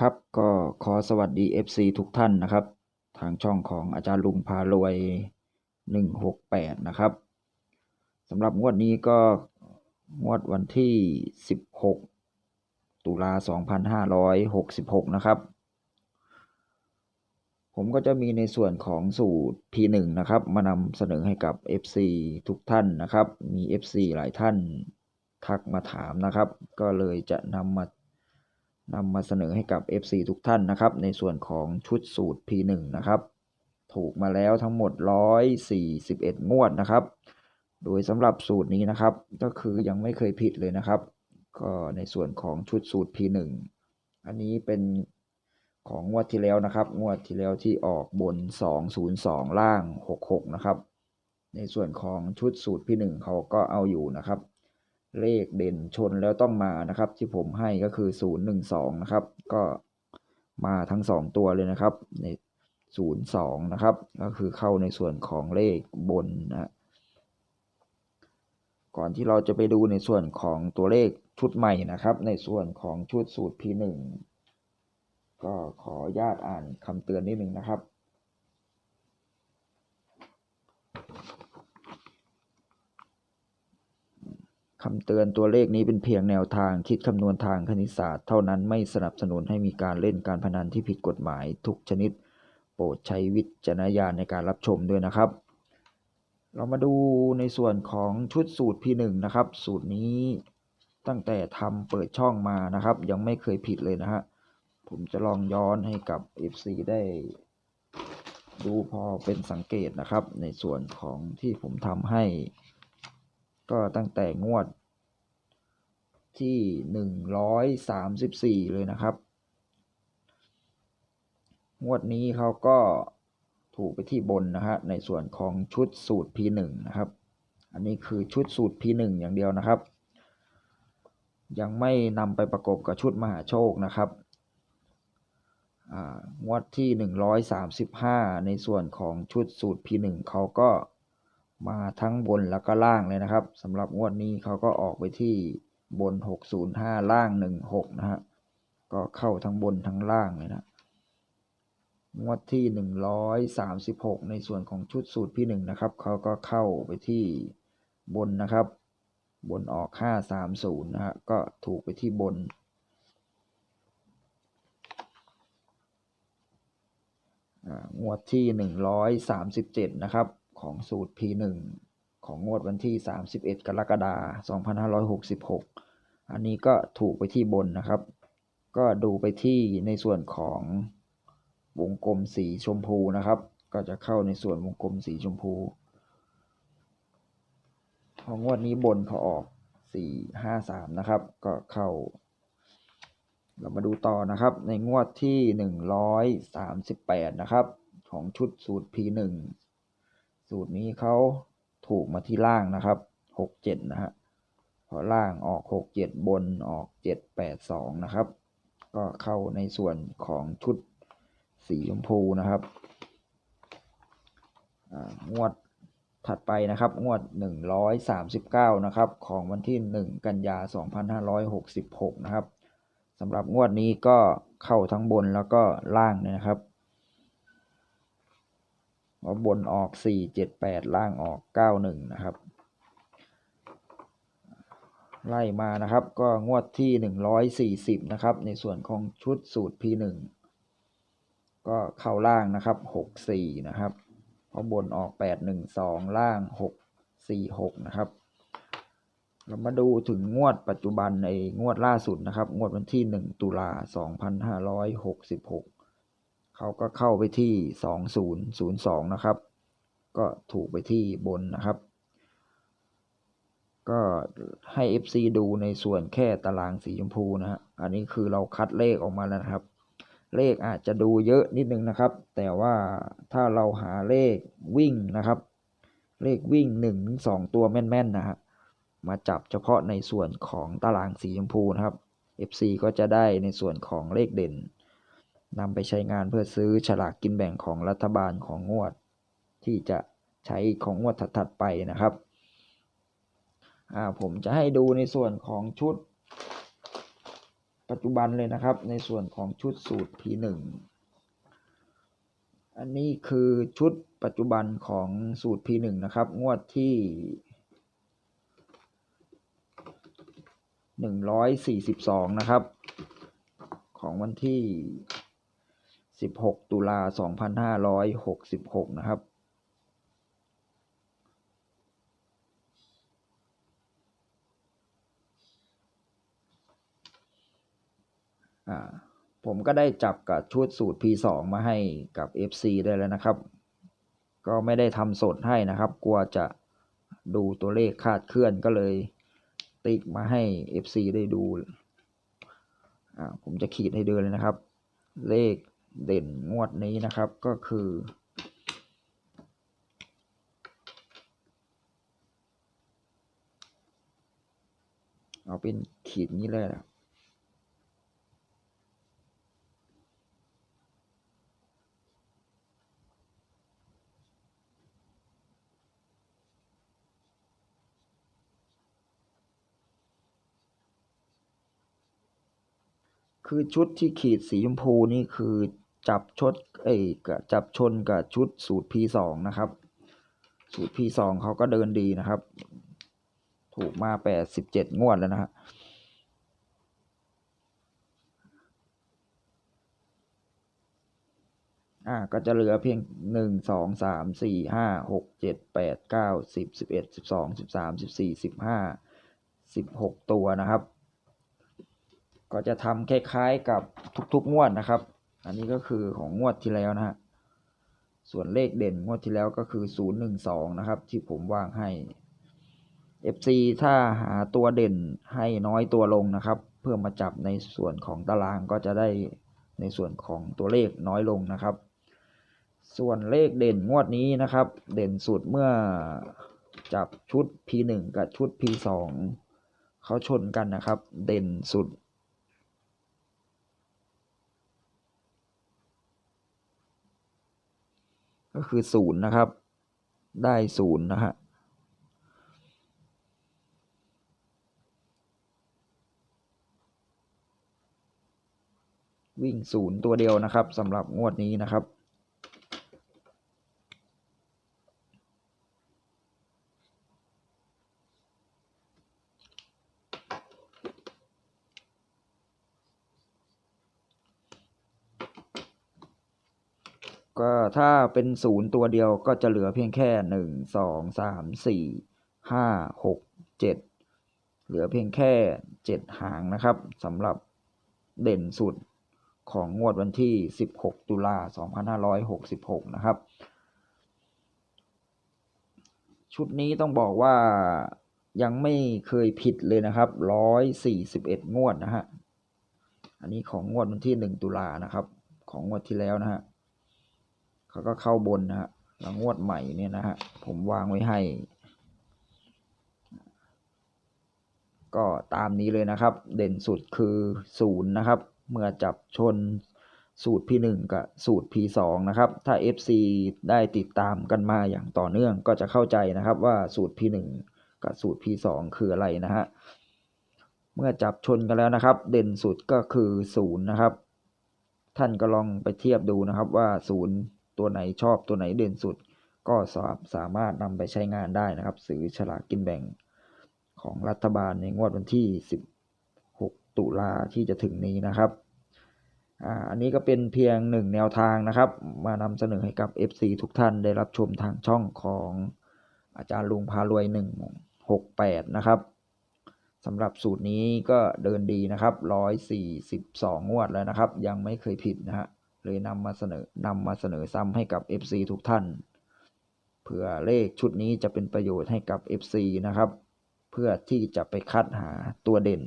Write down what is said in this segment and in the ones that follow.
ครับก็ขอสวัสดี FC ทุกท่านนะครับ ทางช่องของอาจารย์ลุงพารวย 168 นะครับสำหรับงวดนี้ก็งวดวันที่ 16 ตุลา 2566 นะครับ ผมก็จะมีในส่วนของสูตร P1 นะครับ มานำเสนอให้กับ FC ทุกท่านนะครับ มี FC หลายท่านทักมาถามนะครับ ก็เลยจะนำมา นำมาเสนอให้กับ FC ทุกท่านนะครับ ในส่วนของชุดสูตร P1 นะครับ ถูกมาแล้วทั้งหมด 141 งวดนะครับ โดยสำหรับสูตรนี้นะครับ ก็คือยังไม่เคยผิดเลยนะครับ ก็ในส่วนของชุดสูตร P1 อันนี้เป็นของงวดที่แล้วนะครับ งวดที่แล้วที่ออกบน 202 ล่าง 66 นะครับ ในส่วนของชุดสูตร P1 เขาก็เอาอยู่นะครับ เลขเด่นชนแล้วต้องมานะครับ ที่ผมให้ก็คือ 012 นะครับ ก็มาทั้ง 2 ตัวเลยนะครับใน02 นะครับ ก็คือเข้าในส่วนของเลขบนนะก่อนที่เราจะไปดูในส่วนของตัวเลขชุดใหม่นะครับ ในส่วนของชุดสูตร P1 ก็ขออนุญาตอ่านคำเตือนนิดหนึ่งนะครับ คำเตือนตัวเลขนี้เป็นเพียงแนวทางคิดคำนวณทางคณิตศาสตร์เท่านั้นไม่สนับสนุนให้มีการเล่นการพนันที่ผิดกฎหมายทุกชนิด โปรดใช้วิจารณญาณในการรับชมด้วยนะครับ เรามาดูในส่วนของชุดสูตร P1 นะครับ สูตรนี้ตั้งแต่ทำเปิดช่องมานะครับ ยังไม่เคยผิดเลยนะฮะผมจะลองย้อนให้กับ FC ได้ ดูพอเป็นสังเกตนะครับ ในส่วนของที่ผมทำให้ ก็ตั้งแต่งวดที่หนึ่งร้อยสามสิบสี่เลยนะครับ งวดนี้เขาก็ถูกไปที่บนนะฮะในส่วนของชุดสูตร P1 นะครับ อันนี้คือชุดสูตร P1 อย่างเดียวนะครับ ยังไม่นำไปประกบกับชุดมหาโชคนะครับงวดที่ 135 ในส่วนของชุดสูตร P1 เขาก็ มาทั้งบนแล้วก็ล่างเลยนะครับสำหรับงวดนี้เขาก็ออกไปที่บน 605 ล่าง 16 นะฮะก็เข้าทั้งบนทั้งล่างเลยนะงวดที่ 136 ในส่วนของชุดสูตร P1 นะครับเขาก็เข้าไปที่บนนะครับ บนออก 530 นะฮะก็ถูกไปที่บน งวดที่ 137 นะครับ ของสูตร P1 ของงวดวันที่ 31 กรกฎาคม2566 อันนี้ก็ถูกไปที่บนนะครับ ก็ดูไปที่ในส่วนของวงกลมสีชมพูนะครับ ก็จะเข้าในส่วนวงกลมสีชมพู ของงวดนี้บนเขาออก 453 นะครับ ก็เข้า เรามาดูต่อนะครับ ในงวดที่ 138 นะครับ ของชุดสูตร P1 สูตรนี้เขาถูกมาที่ล่างนะครับ67นะฮะพอล่างออก67บนออก782นะครับ ก็เข้าในส่วนของชุดสีชมพูนะครับงวดถัดไปนะครับ งวด 139 นะครับ ของวันที่ 1 กันยา 2566 นะครับสำหรับงวดนี้ก็เข้าทั้งบนแล้วก็ล่างนะครับ ว่าบนออก4 7 8ล่างออก91นะครับไล่มานะครับก็งวดที่ 140 นะครับ ในส่วนของชุดสูตร P1 ก็เข้าล่างนะครับ 64 นะครับเพราะบนออก 812 ล่าง 646 นะครับ เรามาดูถึงงวดปัจจุบันในงวดล่าสุดนะครับ งวดวันที่ 1 ตุลา 2566 เขาก็เข้าไปที่ 2002 นะครับ ก็ถูกไปที่บนนะครับ ก็ให้ FC ดูในส่วนแค่ตารางสีชมพูนะฮะ อันนี้คือเราคัดเลขออกมาแล้วนะครับ เลขอาจจะดูเยอะนิดนึงนะครับ แต่ว่าถ้าเราหาเลขวิ่งนะครับ เลขวิ่ง1-2 ตัวแม่นๆนะฮะ มาจับเฉพาะในส่วนของตารางสีชมพูนะครับ FC ก็จะได้ในส่วนของเลขเด่น นำไปใช้งานเพื่อซื้อฉลากกินแบ่งของรัฐบาลของงวด ที่จะใช้ของงวดถัดๆไปนะครับผมจะให้ดูในส่วนของชุด ปัจจุบันเลยนะครับ ในส่วนของชุดสูตร P1 อันนี้คือชุดปัจจุบันของสูตร P1 นะครับ งวดที่ 142 นะครับ ของวันที่ 16 ตุลา 2566 นะครับ ผมก็ได้จับกับชุดสูตร P2 มาให้กับ FC ได้แล้วนะครับ ก็ไม่ได้ทำสดให้นะครับ กลัวจะดูตัวเลขคาดเคลื่อนก็เลยติ๊กมาให้ FC ได้ดู ผมจะขีดให้เดูเลยนะครับ เลข เด่นงวดนี้นะครับก็คือเอาเป็นขีดนี้เลยนะคือชุดที่ขีดสีชมพูนี่คือ จับชดเอ้กับจับชนกับชุดสูตร P2 นะครับ สูตร P2 เขาก็เดินดีนะครับ ถูกมา87งวดแล้วนะฮะอ่าก็จะเหลือเพียง1 2 3 4 5 6 7 8 9 10 11 12 13 14 15 16ตัวนะครับ ก็จะทำคล้ายๆกับทุกๆงวดนะครับ อันนี้ก็คือของงวดที่แล้วนะฮะ ส่วนเลขเด่นงวดที่แล้วก็คือ012นะครับ ที่ผมวางให้ FC ถ้าหาตัวเด่นให้น้อยตัวลงนะครับ เพื่อมาจับในส่วนของตารางก็จะได้ในส่วนของตัวเลขน้อยลงนะครับ ส่วนเลขเด่นงวดนี้นะครับ เด่นสุดเมื่อจับชุด P1 กับชุด P2 เขาชนกันนะครับ เด่นสุด ก็คือศูนย์นะครับ ได้ศูนย์นะฮะวิ่งศูนย์ตัวเดียวนะครับสำหรับงวดนี้นะครับ ก็ถ้าเป็นศูนย์ตัวเดียวก็จะเหลือเพียงแค่หนึ่งสองสามสี่ห้าหกเจ็ดเหลือเพียงแค่เจ็ดหางนะครับสำหรับเด่นสุดของงวดวันที่ 16 ตุลา 2566 นะครับ ชุดนี้ต้องบอกว่ายังไม่เคยผิดเลยนะครับ 141 งวดนะฮะ อันนี้ของงวดวันที่ 1 ตุลานะครับ ของงวดที่แล้วนะฮะ เขาก็เข้าบนนะฮะแล้วงวดใหม่เนี่ยนะฮะ ผมวางไว้ให้ ก็ตามนี้เลยนะครับ เด่นสุดคือศูนย์นะครับ เมื่อจับชนสูตร P1 กับสูตร P2 นะครับ ถ้า FC ได้ติดตามกันมาอย่างต่อเนื่องก็จะเข้าใจนะครับว่าสูตร P1 กับสูตร P2 คืออะไรนะฮะ เมื่อจับชนกันแล้วนะครับ เด่นสุดก็คือศูนย์นะครับ ท่านก็ลองไปเทียบดูนะครับว่าศูนย์ ตัวไหนชอบตัวไหนเด่นสุด ก็สาสามารถนำไปใช้งานได้นะครับ ซื้อฉลากกินแบ่งของรัฐบาลในงวดวันที่ 16 ตุลาที่จะถึงนี้นะครับอันนี้ก็เป็นเพียงหนึ่งแนวทางนะครับ มานำเสนอให้กับ FC ทุกท่านได้รับชมทางช่องของอาจารย์ลุงพารวย 168 นะครับสำหรับสูตรนี้ก็เดินดีนะครับ 142 งวดแล้วนะครับ ยังไม่เคยผิดนะฮะ เลยนำมาเสนอนำมาเสนอซ้ำให้กับ FC ทุกท่านเพื่อเลขชุดนี้จะเป็นประโยชน์ให้กับ FC นะครับ เพื่อที่จะไปคัดหาตัวเด่น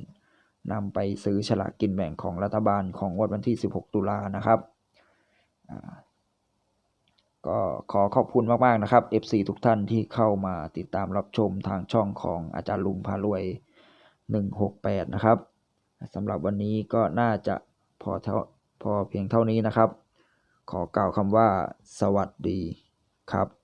นำไปซื้อฉลากกินแบ่งของรัฐบาลของงวดวันที่ 16 ตุลานะครับก็ขอขอบคุณมากๆนะครับ FC ทุกท่านที่เข้ามาติดตามรับชมทางช่องของอาจารย์ลุงพารวย 168 นะครับสำหรับวันนี้ก็น่าจะพอเท่า พอเพียงเท่านี้นะครับ ขอกล่าวคำว่า สวัสดีครับ